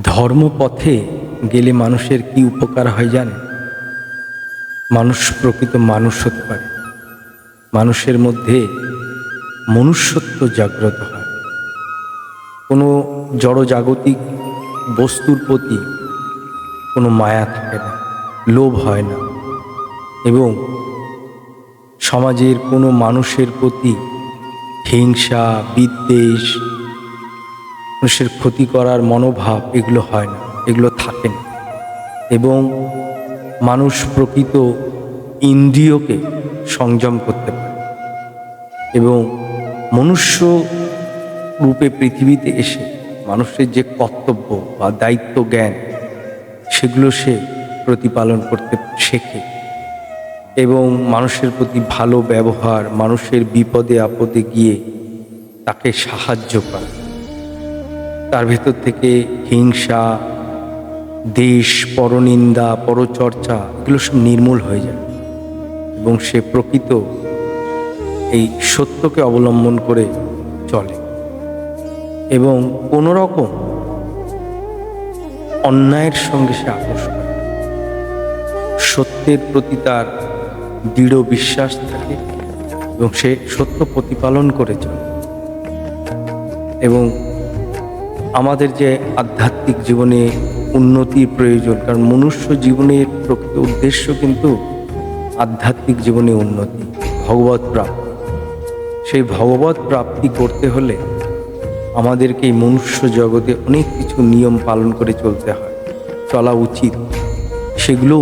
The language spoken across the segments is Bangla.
ধর্মপথে গেলে মানুষের কি উপকার হয় জানেন? মানুষ প্রকৃত মানুষ হতে পারে। মানুষের মধ্যে মনুষ্যত্ব জাগ্রত হয়। কোনো জড়জাগতিক বস্তুর প্রতি কোনো মায়া থাকে না, লোভ হয় না এবং সমাজের কোনো মানুষের প্রতি হিংসা, বিদ্বেষ মানুষের ক্ষতি করার মনোভাব এগুলো হয় না, এগুলো থাকে না। এবং মানুষ প্রকৃত ইন্দ্রিয়কে সংযম করতে পারে। এবং মনুষ্য রূপে পৃথিবীতে এসে মানুষের যে কর্তব্য বা দায়িত্ব জ্ঞান, সেগুলো সে প্রতিপালন করতে শেখে। এবং মানুষের প্রতি ভালো ব্যবহার, মানুষের বিপদে আপদে গিয়ে তাকে সাহায্য করে। তার ভেতর থেকে হিংসা, দেশ, পরনিন্দা, পরচর্চা, এগুলো সব নির্মূল হয়ে যায়। এবং সে প্রকৃত এই সত্যকে অবলম্বন করে চলে। এবং কোনো রকম অন্যায়ের সঙ্গে সে করে সত্যের প্রতি তার দৃঢ় বিশ্বাস থাকে এবং সে সত্য প্রতিপালন করে চলে। এবং আমাদের যে আধ্যাত্মিক জীবনে উন্নতির প্রয়োজন, কারণ মনুষ্য জীবনের প্রকৃত উদ্দেশ্য কিন্তু আধ্যাত্মিক জীবনে উন্নতি, ভগবত প্রাপ্তি। সেই ভগবত প্রাপ্তি করতে হলে আমাদেরকে এই মনুষ্য জগতে অনেক কিছু নিয়ম পালন করে চলতে হয়, চলা উচিত। সেগুলো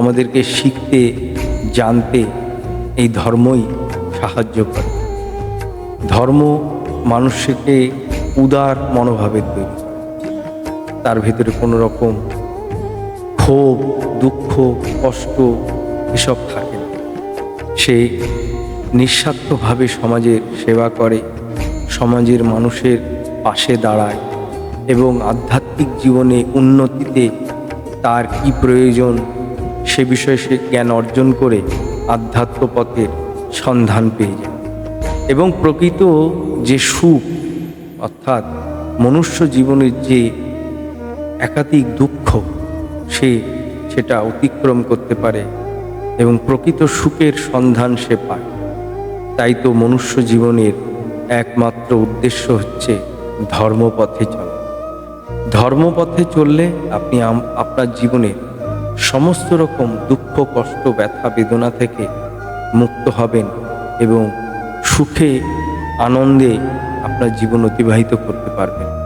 আমাদেরকে শিখতে, জানতে এই ধর্মই সাহায্য করে। ধর্ম মানুষকে উদার মনোভাবের তৈরি। তার ভেতরে কোনো রকম ক্ষোভ, দুঃখ, কষ্ট এসব থাকে না। সে নিঃস্বার্থভাবে সমাজের সেবা করে, সমাজের মানুষের পাশে দাঁড়ায় এবং আধ্যাত্মিক জীবনে উন্নতিতে তার কি প্রয়োজন সে বিষয়ে সে জ্ঞান অর্জন করে আধ্যাত্ম পথের সন্ধান পেয়ে যায়। এবং প্রকৃত যে সুখ অর্থাৎ মনুষ্য জীবনের যে একাধিক দুঃখ, সে সেটা অতিক্রম করতে পারে এবং প্রকৃত সুখের সন্ধান সে পায়। তাই তো মনুষ্য জীবনের একমাত্র উদ্দেশ্য হচ্ছে ধর্মপথে চলা। ধর্মপথে চললে আপনি আপনার জীবনের সমস্ত রকম দুঃখ, কষ্ট, ব্যথা, বেদনা থেকে মুক্ত হবেন এবং সুখে, আনন্দে আপনার জীবন অতিবাহিত করতে পারবেন।